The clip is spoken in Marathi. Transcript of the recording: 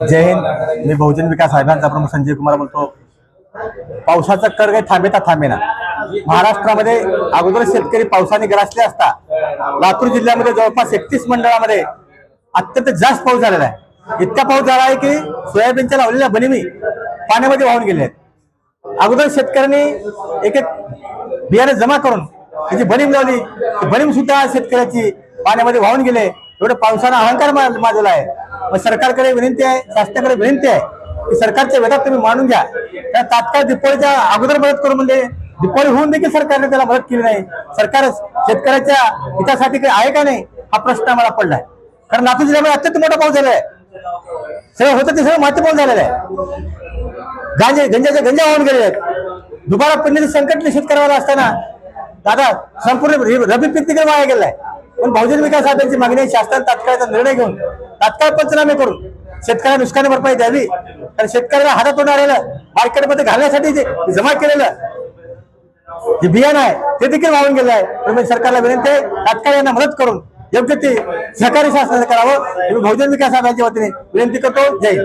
जय हिंद. मी बहुजन विकास आघाडीचा प्रमुख संजय कुमार बोलतो. पावसाचा कर काही थांबेता थांबेना. महाराष्ट्रामध्ये अगोदर शेतकरी पावसाने ग्रासले असता लातूर जिल्ह्यामध्ये जवळपास एकतीस मंडळामध्ये अत्यंत जास्त पाऊस झालेला आहे. इतका पाऊस झाला आहे की सोयाबीनच्या लावलेल्या बनिमी पाण्यामध्ये वाहून गेले आहेत. अगोदर शेतकऱ्यांनी एक एक बियाणे जमा करून त्याची बनीम लावली. ती बनीम सुद्धा शेतकऱ्याची पाण्यामध्ये वाहून गेले. एवढं पावसानं अहंकार माजला आहे. सरकारकडे विनंती आहे शासनाकडे विनंती आहे की सरकारच्या वेदात तुम्ही मानून घ्या. त्या तात्काळ दिपोळीच्या अगोदर मदत करून म्हणजे दिपोळी होऊन देखील सरकारने त्याला मदत केली नाही. सरकार शेतकऱ्याच्या हितासाठी काही आहे का नाही हा प्रश्न आम्हाला पडलाय. कारण लातूर जिल्ह्यामध्ये अत्यंत मोठा पाऊस झाला आहे. सगळं होतं ते सगळं माती पाऊस झालेलं आहे. गांजे गंजाच्या गंजा होऊन गेले आहेत. दुबारा पिण्याचे संकट शेतकऱ्याला असताना दादा संपूर्ण रबी पीक तिकडे वाया गेलाय. पण बहुजन विकास आघाडीची मागणी आहे? शासनाने तात्काळचा निर्णय घेऊन तात्काळ पंचनामे करून शेतकऱ्यांना नुकसान भरपाई द्यावी. कारण शेतकऱ्याला हातात आलेलं मार्केटमध्ये घालण्यासाठी जे जमा केलेलं जे बियाणं आहे ते देखील वाहून गेलं आहे. त्यामुळे सरकारला विनंती आहे तात्काळ यांना मदत करून योग्य ते सहकारी शासनाने करावं. बहुजन विकास आघाडीच्या वतीने विनंती करतो. जय